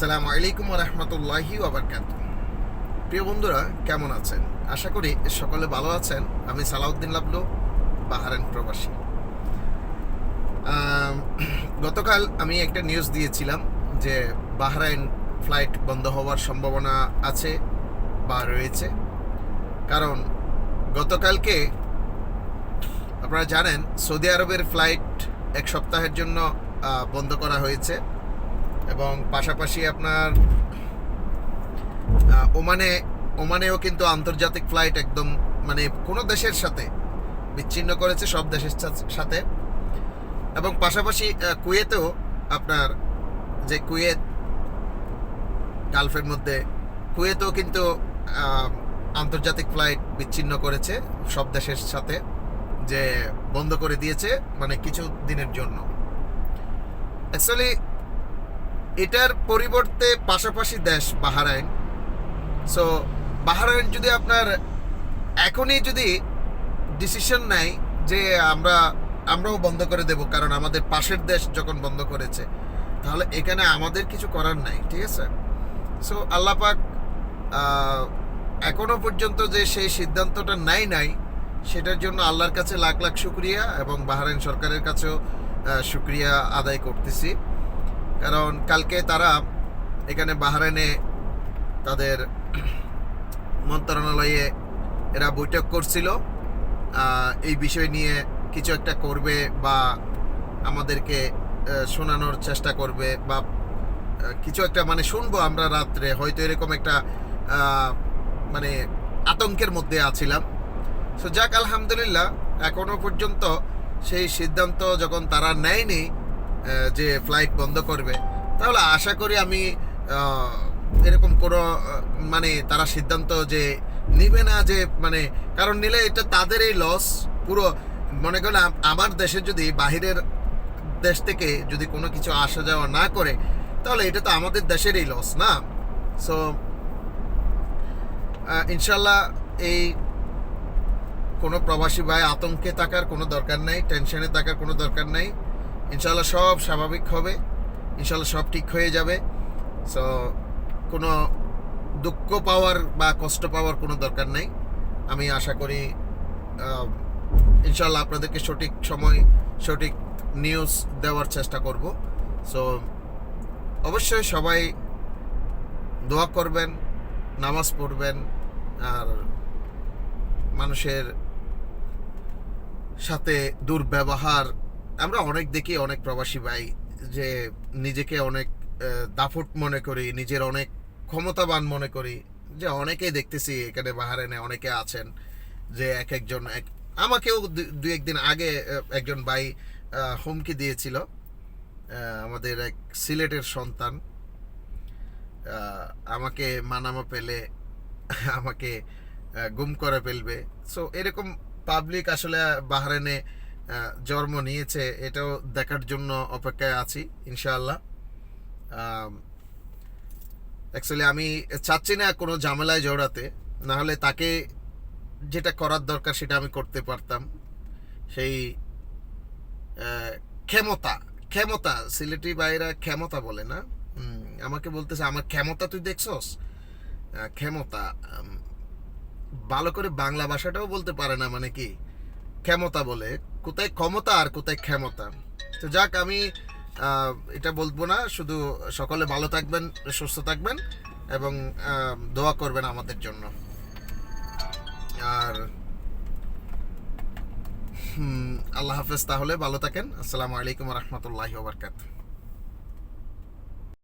সালাম আলাইকুম রহমতুল্লাহি ওবরকাত প্রিয় বন্ধুরা, কেমন আছেন? আশা করি সকলে ভালো আছেন। আমি সালাউদ্দিন লাবলু বাহারান প্রবাসী। গতকাল আমি একটা নিউজ দিয়েছিলাম যে বাহরাইন ফ্লাইট বন্ধ হওয়ার সম্ভাবনা আছে বা রয়েছে। কারণ গতকালকে আপনারা জানেন, সৌদি আরবের ফ্লাইট এক সপ্তাহের জন্য বন্ধ করা হয়েছে। এবং পাশাপাশি আপনার ওমানে, ওমানেও কিন্তু আন্তর্জাতিক ফ্লাইট একদম মানে কোনো দেশের সাথে বিচ্ছিন্ন করেছে, সব দেশের সাথে এবং পাশাপাশি কুয়েতেও আপনার যে কুয়েত গালফের মধ্যে, কুয়েতেও কিন্তু আন্তর্জাতিক ফ্লাইট বিচ্ছিন্ন করেছে সব দেশের সাথে, যে বন্ধ করে দিয়েছে মানে কিছু দিনের জন্য। অ্যাকচুয়ালি এটার পরিবর্তে পাশাপাশি দেশ বাহারাইন। সো বাহারাইন যদি আপনার এখনই যদি ডিসিশন নেয় যে আমরা, আমরাও বন্ধ করে দেব, কারণ আমাদের পাশের দেশ যখন বন্ধ করেছে, তাহলে এখানে আমাদের কিছু করার নাই, ঠিক আছে? সো আল্লাপাক এখনও পর্যন্ত যে সেই সিদ্ধান্তটা নাই নাই, সেটার জন্য আল্লাহর কাছে লাখ লাখ শুক্রিয়া এবং বাহারাইন সরকারের কাছেও শুক্রিয়া আদায় করতেছি। কারণ কালকে তারা এখানে বাহারাইনে তাদের মন্ত্রণালয়ে এরা বৈঠক করছিল। এই বিষয় নিয়ে কিছু একটা করবে বা আমাদেরকে শোনানোর চেষ্টা করবে বা কিছু একটা মানে শুনব আমরা রাত্রে। হয়তো এরকম একটা মানে আতঙ্কের মধ্যে আছিলাম। সো যাক, আলহামদুলিল্লাহ, এখনও পর্যন্ত সেই সিদ্ধান্ত যখন তারা নেয়নি যে ফ্লাইট বন্ধ করবে। তাহলে আশা করি আমি এরকম কোনো মানে তারা সিদ্ধান্ত যে নিবে না, যে মানে কারণ নিলে এটা তাদেরই লস পুরো। মনে করেন আমার দেশে যদি বাহিরের দেশ থেকে যদি কোনো কিছু আসা যাওয়া না করে, তাহলে এটা তো আমাদের দেশেরই লস না? সো ইনশাল্লাহ এই কোনো প্রবাসী ভাই আতঙ্কে থাকার কোনো দরকার নাই টেনশনে থাকার কোনো দরকার নাই। ইনশাল্লাহ সব স্বাভাবিক হবে ইনশাল্লাহ সব ঠিক হয়ে যাবে। সো কোনো দুঃখ পাওয়ার বা কষ্ট পাওয়ার কোনো দরকার নাই। আমি আশা করি ইনশাল্লাহ আপনাদেরকে সঠিক সময়, সঠিক নিউজ দেওয়ার চেষ্টা করব। সো অবশ্যই সবাই দোয়া করবেন, নামাজ পড়বেন, আর মানুষের সাথে দুর্ব্যবহার অনেক দেখি, অনেক প্রবাসী ভাই, যে নিজেকে অনেক দাফট মনে করি, নিজের অনেক ক্ষমতাবান মনে করি। যে অনেকেই দেখতেছি এখানে বাহারেনে, অনেকে আছেন যে এক একজন, এক, আমাকেও দু- একদিন আগে একজন ভাই হুমকি দিয়েছিল আমাদের এক সিলেটের সন্তান আমাকে মানামা পেলে, আমাকে গুম করে ফেলবে। সো এরকম পাবলিক আসলে বাহারেনে জন্ম নিয়েছে, এটাও দেখার জন্য অপেক্ষায় আছি, ইনশাআল্লাহ। অ্যাকচুয়ালি আমি চাচ্ছি না কোনো ঝামেলায় জড়াতে না হলে তাকে যেটা করার দরকার সেটা আমি করতে পারতাম। সেই ক্ষমতা ক্ষমতা, সিলেটি বাইরা ক্ষমতা বলে না? আমাকে বলতেছে, আমার ক্ষমতা তুই দেখছস? ক্ষমতা ভালো করে বাংলা ভাষাটাও বলতে পারে না মানে কি? ক্ষমতা বলে। কোথায় ক্ষমতা আর কোথায় ক্ষমতা। তো যাক, আমি এটা বলব না, শুধু সকলে ভালো থাকবেন, সুস্থ থাকবেন এবং দোয়া করবেন আমাদের জন্য। আর আল্লাহ হাফেজ তাহলে, ভালো থাকেন। আসসালামু আলাইকুম রহমতুল্লাহ বারকাত